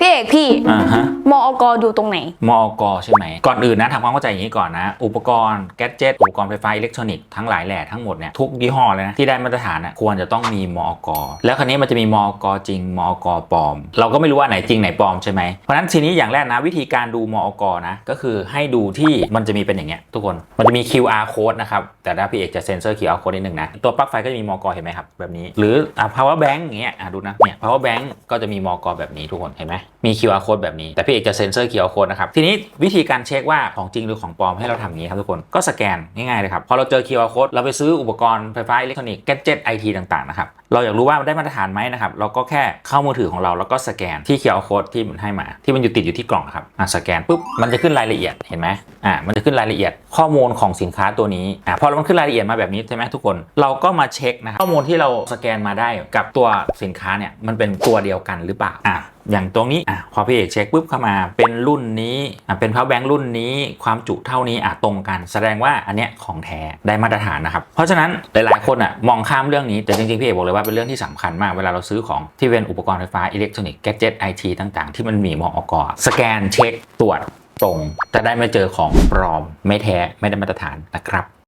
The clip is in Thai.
พี่เอกพี่อ่าฮะ มอกดูตรงไหน มอกใช่ไหม ก่อนอื่นนะทำความเข้าใจอย่างนี้ก่อนนะ อุปกรณ์แกดเจิตอุปกรณ์ไฟฟ้าอิเล็กทรอนิกส์ทั้งหลายแหล่ทั้งหมดเนี่ยทุกยี่ห้อเลยนะ ที่ได้มาตรฐานน่ะควรจะต้องมีมอกแล้วคราวนี้มันจะมีมอกจริงมอกปลอม เราก็ไม่รู้ว่าไหนจริงไหนปลอมใช่ไหมเพราะฉะนั้นทีนี้อย่างแรกนะ วิธีการดูมอกนะ ก็คือให้ดูที่มันจะมีเป็นอย่างเงี้ยทุกคนมันจะมี QR code นะครับแต่ถ้าพี่เอกจะเซ็นเซอร์ QR code นิดนึงนะตัวปลั๊กไฟก็จะมีมอกเห็นไหมครับแบบนี้ หรืออะ power bank อย่างเงี้ยอะดูนะเนี่ย power bank ก็จะมีมอกแบบนี้ทุกคนเห็นไหม มี QR code แบบนี้ แต่พี่เอกจะเซ็นเซอร์ QR code นะครับ ทีนี้วิธีการเช็คว่าของจริงหรือของปลอมให้เราทำอย่างนี้ครับทุกคน ก็สแกนง่ายๆเลยครับ พอเราเจอ QR code เราไปซื้ออุปกรณ์ไฟฟ้าอิเล็กทรอนิกส์ gadget IT ต่างๆนะครับ เราอยากรู้ว่ามันได้มาตรฐานไหมนะครับ เราก็แค่เข้ามือถือของเราแล้วก็สแกนที่ QR code ที่มันให้มา ที่มันอยู่ติดอยู่ที่กล่องครับอะสแกนปุ๊บ มันจะขึ้นรายละเอียด เห็นไหมอะมันจะขึ้นรายละเอียดข้อมูลของสินค้าตัวนี้อะพอมันขึ้นรายละเอียดมาแบบนี้ใช่ไหมทุกคน เราก็มาเช็คนะครับข้อมูลที่เราสแกนมาได้กับตัวสินค้าเนี่ยมันเป็นตัวเดียวกันหรือเปล่าอะ อย่างตรงนี้อะพอพี่เอกเช็คปุ๊บเข้ามาเป็นรุ่นนี้อะเป็น power bank รุ่นนี้ความจุเท่านี้อะตรงกัน แสดงว่าอันเนี้ยของแท้ได้มาตรฐานนะครับ เพราะฉะนั้นหลายๆคนอะมองข้ามเรื่องนี้แต่จริงๆพี่เอกบอกเลยว่าเป็นเรื่องที่สำคัญมากเวลาเราซื้อของที่เป็นอุปกรณ์ไฟฟ้าอิเล็กทรอนิกส์แกจ e t ไอทีต่างๆ ที่มันมีมอกสแกนเช็คตรวจตรงจะได้ไม่เจอของปลอมไม่แท้ไม่ได้มาตรฐานนะครับ